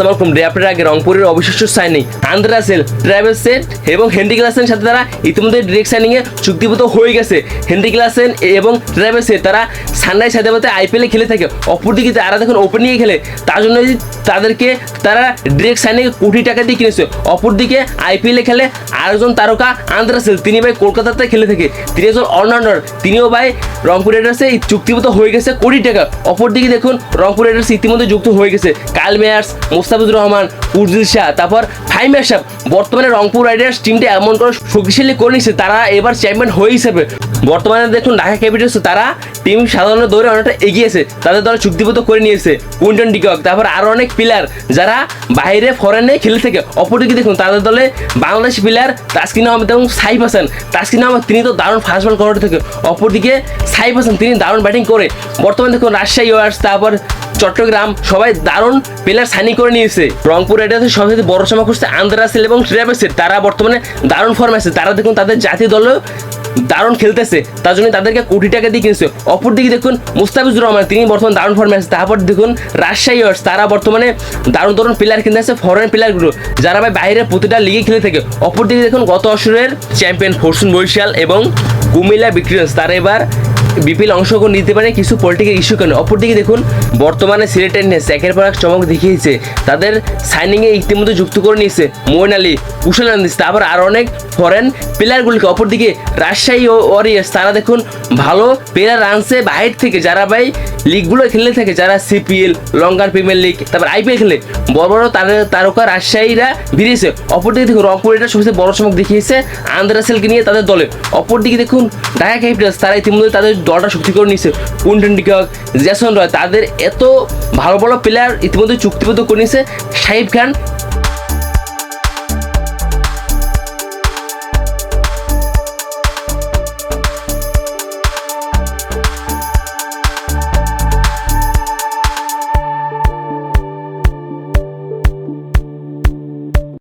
আসসালামু আলাইকুম। ড্রাফটের আগে রংপুরের signing Andre Russell Travis Head এবং হেনরি সাথে তারা ইতিমধ্যে ডিরেক্ট সাইনিংয়ে হয়ে গেছে। হেনরি ক্লাসেন এবং সেট তারা সানরাইজ হায়দ্রাবাদে আইপিএলে খেলে থাকে। অপরদিকে তারা ওপেনিংয়ে খেলে। তার জন্য তাদেরকে তারা ডিরেক্ট সাইনিং কোটি টাকা দিয়ে কিনেছে। অপরদিকে আইপিএলে খেলে আরেকজন তারকা আন্দ্রা সেল তিনি ভাই কলকাতাতে খেলে থাকে। তিনি একজন অলরাউন্ডার তিনিও ভাই রংপুর রাইডার্সে চুক্তিবদ্ধ হয়ে গেছে কোটি টাকা। অপরদিকে দেখুন রংপুর রাইডার্স ইতিমধ্যে যুক্ত হয়ে গেছে। কাল মেয়ার্স মোস্তাফিজুর রহমান উর্জিল শাহ। তারপর ফাইম আশাব বর্তমানে রংপুর রাইডার্স টিমটা এমন করে শক্তিশালী করে নিচ্ছে তারা এবার চ্যাম্পিয়ন হয়ে হিসেবে। বর্তমানে দেখুন ঢাকা ক্যাপিটালস তারা টিম সাধারণ দৌড়ে অনেকটা এগিয়েছে, তাদের দল চুক্তিবদ্ধ করে নিয়েছে, কুইন্টন ডিকক তারপর আরও অনেক প্লেয়ার যারা বাইরে ফরেনে খেলে থাকে, অপরদিকে দেখুন তাদের দলে বাংলাদেশ প্লেয়ার তাসকিন আহমেদ এবং সাইফ হাসান। তাসকিন আহমেদ, তিনি তো দারুণ ফাস্ট বল করে থাকে, অপরদিকে সাইফ হাসান, তিনি দারুণ ব্যাটিং করে। বর্তমানে দেখুন রাজশাহী ওয়ার্স তারপর চট্টগ্রাম সবাই দারুণ প্লেয়ার সাইনিং করে নিয়েছে। রংপুর রাইডার্সের সবচেয়ে বড় সময় করছে আন্দ্রাসেল এবং ট্রেভেসের তারা বর্তমানে দারুণ ফর্মে আছে। তারা দেখুন তাদের জাতীয় দলও দারুণ খেলতেছে। তার জন্য তাদেরকে কোটি টাকা দিয়ে কিনছে। অপরদিকে দেখুন মুস্তাফিজুর রহমান, তিনি বর্তমানে দারুণ ফর্মে আছে। তারপর দেখুন রাজশাহী ওয়ার্স তারা বর্তমানে দারুণ দারুণ প্লেয়ার কিনতে আছে ফরেন প্লেয়ারগুলো যারা ভাই বাইরের প্রতিটা লিগে খেলে থাকে। অপরদিকে দেখুন গত আসরের চ্যাম্পিয়ন ফরচুন বরিশাল এবং কুমিল্লা বিক্রিয়ন্স তারা এবার বিপিএল অংশগ্রহণ নিতে পারে কিছু পলিটিক্যাল ইস্যু কেন? অপরদিকে দেখুন, বর্তমানে সিলেট টেনিস একের পর এক চমক দেখিয়েছে। তাদের সাইনিংয়ে ইতিমধ্যে যুক্ত করে নিয়েছে মোয়েন আলী, কুশল আন্দিস তারপর আরও অনেক ফরেন প্লেয়ারগুলিকে অপরদিকে রাজশাহী ও ওয়ারিয়ার্স তারা দেখুন, ভালো প্লেয়ার আনছে বাইরে থেকে। যারা ভাই লিগগুলো খেলে থাকে যারা সিপিএল লঙ্কার প্রিমিয়ার লিগ তারপর আইপিএল খেলে। বড় বড় তার তারকা রাজশাহীরা বেরিয়েছে অপরদিকে দেখুন, রংপুর এটা সবচেয়ে বড় চমক দেখিয়েছে আন্দ্রাসেলকে নিয়ে তাদের দলে। অপরদিকে দেখুন ঢাকা ক্যাপিটালস তারা ইতিমধ্যে তাদের দলটা শক্তি করে নিয়েছে। কুইন্টন ডিকক জ্যাসন রয় তাদের এত ভালো ভালো প্লেয়ার ইতিমধ্যে চুক্তিবদ্ধ করে নিয়েছে। সাহিব খান